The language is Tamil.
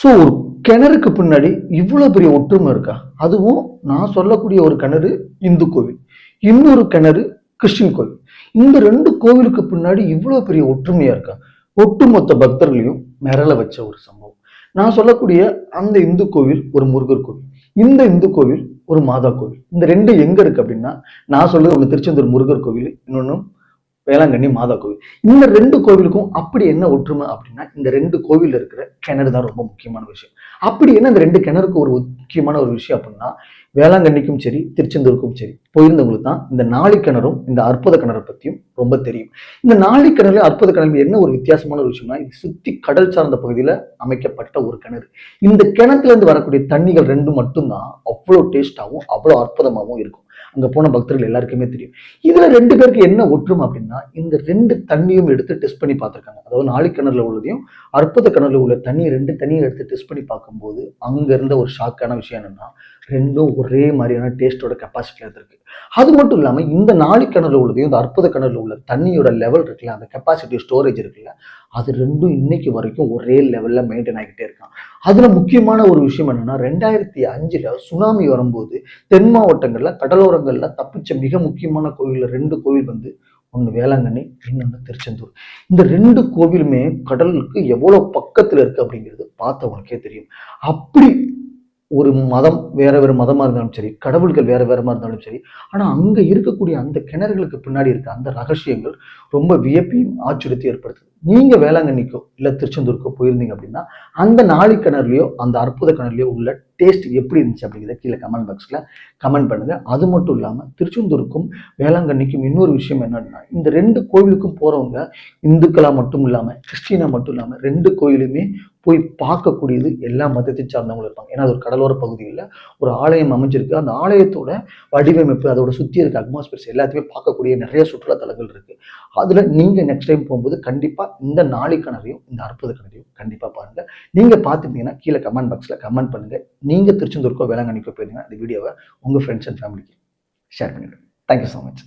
ஸோ ஒரு கிணறுக்கு பின்னாடி இவ்வளோ பெரிய ஒற்றுமை இருக்கா? அதுவும் நான் சொல்லக்கூடிய ஒரு கிணறு இந்து கோவில். இன்னொரு கிணறு கிறிஸ்டின் கோவில். இந்த ரெண்டு கோவிலுக்கு பின்னாடி இவ்வளோ பெரிய ஒற்றுமையா இருக்கா? ஒட்டுமொத்த பக்தர்களையும் மிரள வச்ச ஒரு சம்பவம். நான் சொல்லக்கூடிய அந்த இந்து கோவில் ஒரு முருகர் கோவில். இந்த இந்து கோவில் ஒரு மாதா கோவில். இந்த ரெண்டு எங்க இருக்கு அப்படின்னா நான் சொல்றது ஒன்று திருச்செந்தூர் முருகர் கோவில் இன்னொன்னு வேளாங்கண்ணி மாதா கோவில். இந்த ரெண்டு கோவிலுக்கும் அப்படி என்ன ஒற்றுமை அப்படின்னா இந்த ரெண்டு கோவில் இருக்கிற கிணறு தான் ரொம்ப முக்கியமான விஷயம். அப்படி என்ன இந்த ரெண்டு கிணறுக்கு ஒரு முக்கியமான ஒரு விஷயம் அப்படின்னா வேளாங்கண்ணிக்கும் சரி திருச்செந்தூருக்கும் சரி போயிருந்தவங்களுக்கு தான் இந்த நாளி கிணறும் இந்த அற்புத கிணறு பற்றியும் ரொம்ப தெரியும். இந்த நாளி கிணறு அற்புத கிணறு என்ன ஒரு வித்தியாசமான ஒரு விஷயம்னா இது சுத்தி கடல் சார்ந்த பகுதியில் அமைக்கப்பட்ட ஒரு கிணறு. இந்த கிணத்துல இருந்து வரக்கூடிய தண்ணிகள் ரெண்டு மட்டும்தான் அவ்வளோ டேஸ்டாகவும் அவ்வளோ அற்புதமாகவும் இருக்கும். அங்கே போன பக்தர்கள் எல்லாருக்குமே தெரியும். இதில் ரெண்டு பேருக்கு என்ன ஒற்றுமை அப்படின்னா இந்த ரெண்டு தண்ணியும் எடுத்து டெஸ்ட் பண்ணி பார்த்துருக்காங்க. அதாவது நாளி கிணறுல உள்ளதையும் அற்புத கிணறுல உள்ள தண்ணி ரெண்டு தண்ணியை எடுத்து டெஸ்ட் பண்ணி பார்க்கும்போது அங்கே இருந்த ஒரு ஷாக்கான விஷயம் என்னென்னா ரெண்டும் ஒரே மாதிரியான டேஸ்டோட கெப்பாசிட்டியில் இருந்திருக்கு. அது மட்டும் இல்லாமல் இந்த நாளி கிணறுல உள்ளதையும் இந்த அற்புத கிணறுல உள்ள தண்ணியோட லெவல் இருக்குல்ல அந்த கெப்பாசிட்டி ஸ்டோரேஜ் இருக்குல்ல அது ரெண்டும் இன்னைக்கு வரைக்கும் ஒரே லெவலில் மெயின்டைன் ஆகிட்டே இருக்கான். அதில் முக்கியமான ஒரு விஷயம் என்னென்னா ரெண்டாயிரத்தி அஞ்சில் சுனாமி வரும்போது தென் மாவட்டங்களில் கடலோரங்களில் தப்பிச்ச மிக முக்கியமான கோயிலில் ரெண்டு கோவில் வந்து ஒன்று வேளாங்கண்ணி இன்னொன்று திருச்செந்தூர். இந்த ரெண்டு கோவிலுமே கடலுக்கு எவ்வளோ பக்கத்தில் இருக்குது அப்படிங்கிறது பார்த்தவனுக்கே தெரியும். அப்படி ஒரு மதம் வேற வேறு மதமாக இருந்தாலும் சரி கடவுள்கள் வேற வேறமாக இருந்தாலும் சரி ஆனால் அங்கே இருக்கக்கூடிய அந்த கிணறுகளுக்கு பின்னாடி இருக்க அந்த ரகசியங்கள் ரொம்ப வியப்பையும் ஆச்சரியத்தையும் ஏற்படுத்துது. நீங்க வேளாங்கண்ணிக்கோ இல்லை திருச்செந்தூருக்கோ போயிருந்தீங்க அப்படின்னா அந்த நாளி கிணறுலையோ அந்த அற்புத கிணறுலையோ உள்ள டேஸ்ட் எப்படி இருந்துச்சு அப்படிங்கிறத கீழே கமெண்ட் பாக்ஸில் கமெண்ட் பண்ணுங்க. அது மட்டும் இல்லாமல் திருச்செந்தூருக்கும் வேளாங்கண்ணிக்கும் இன்னொரு விஷயம் என்னன்னா இந்த ரெண்டு கோவிலுக்கும் போறவங்க இந்துக்களா மட்டும் இல்லாமல் கிறிஸ்டினா மட்டும் இல்லாமல் ரெண்டு கோயிலுமே போய் பார்க்கக்கூடியது எல்லா மதத்தை சார்ந்தவங்களும் இருப்பாங்க. ஏன்னா அது ஒரு கடலோர பகுதியில் ஒரு ஆலயம் அமைஞ்சிருக்கு. அந்த ஆலயத்தோட வடிவமைப்பு அதோட சுற்றி இருக்க அட்மாஸ்பியர்ஸ் எல்லாத்தையுமே பார்க்கக்கூடிய நிறைய சுற்றுலா தலங்கள் அதில் நீங்கள் நெக்ஸ்ட் டைம் போகும்போது கண்டிப்பாக இந்த நாளை கிணறையும் இந்த அற்புத கிணறையும் கண்டிப்பாக பாருங்கள் நீங்கள் பார்த்துட்டீங்கன்னா கீழே கமெண்ட் பாக்ஸில் கமெண்ட் பண்ணுங்கள் நீங்கள் திருச்செந்தூருக்கோ வேளாங்கண்ணிக்கோ போயிருந்தீங்கன்னா இந்த வீடியோவை உங்கள் ஃப்ரெண்ட்ஸ் அண்ட் ஃபேமிலிக்கு ஷேர் பண்ணிடுங்க. Thank you so much